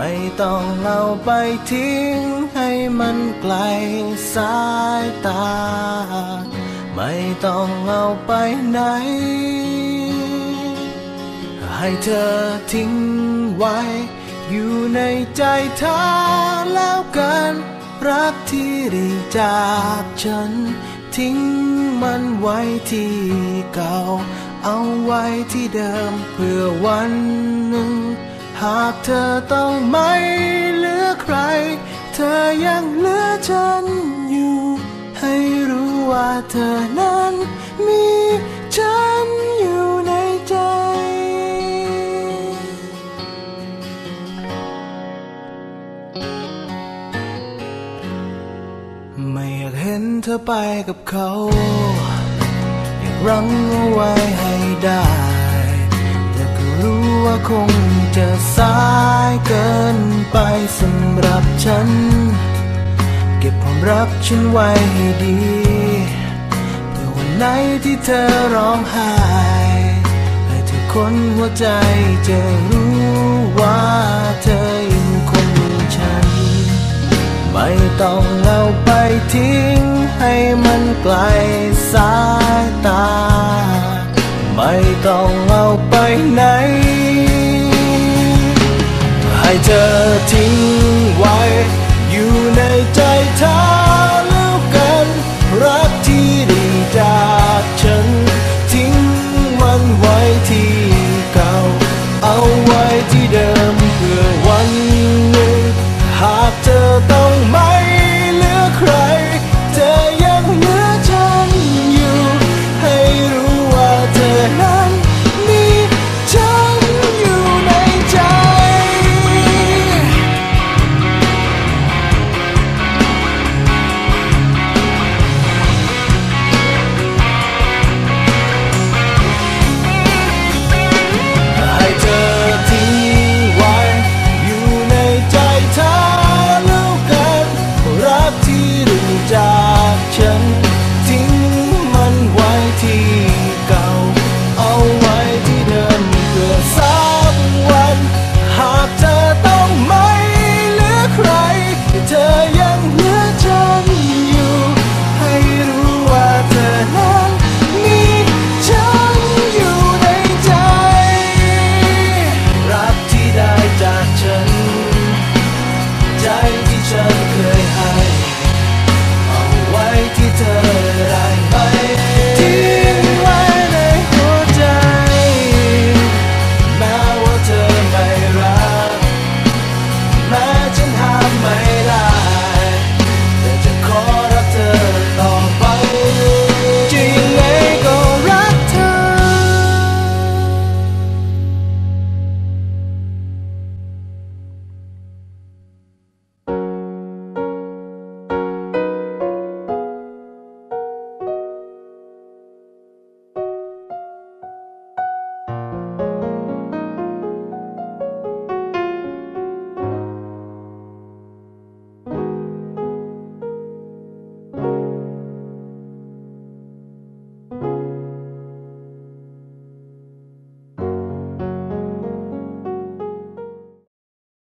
ไม่ต้องเอาไปทิ้งให้มันไกลสายตา ไม่ต้องเอาไปไหน ให้เธอทิ้งไว้ อยู่ในใจเธอแล้วกัน รักที่ได้จากฉัน ทิ้งมันไว้ที่เก่า เอาไว้ที่เดิมเพื่อวันหนึ่งากเธอต้องไม่เหลือใคร เธอยังเหลือฉันอยู่ ให้รู้ว่าเธอนั้นมีฉันอยู่ในใจ ไม่อยากเห็นเธอไปกับเขา อยากรั้งเอาไว้ให้ได้ ว่าคงจะสายเกินไปสำหรับฉัน เก็บความรักฉันไว้ให้ดีเพื่อวันไหนที่เธอร้องไห้ให้ทุกคนหัวใจจะรู้ว่าเธอยังคงฉัน ไม่ต้องเอาไปทิ้งให้มันไกลสายตา ไม่ต้องเอาไปไหน ให้เธอทิ้งไว้ อยู่ในใจเธอ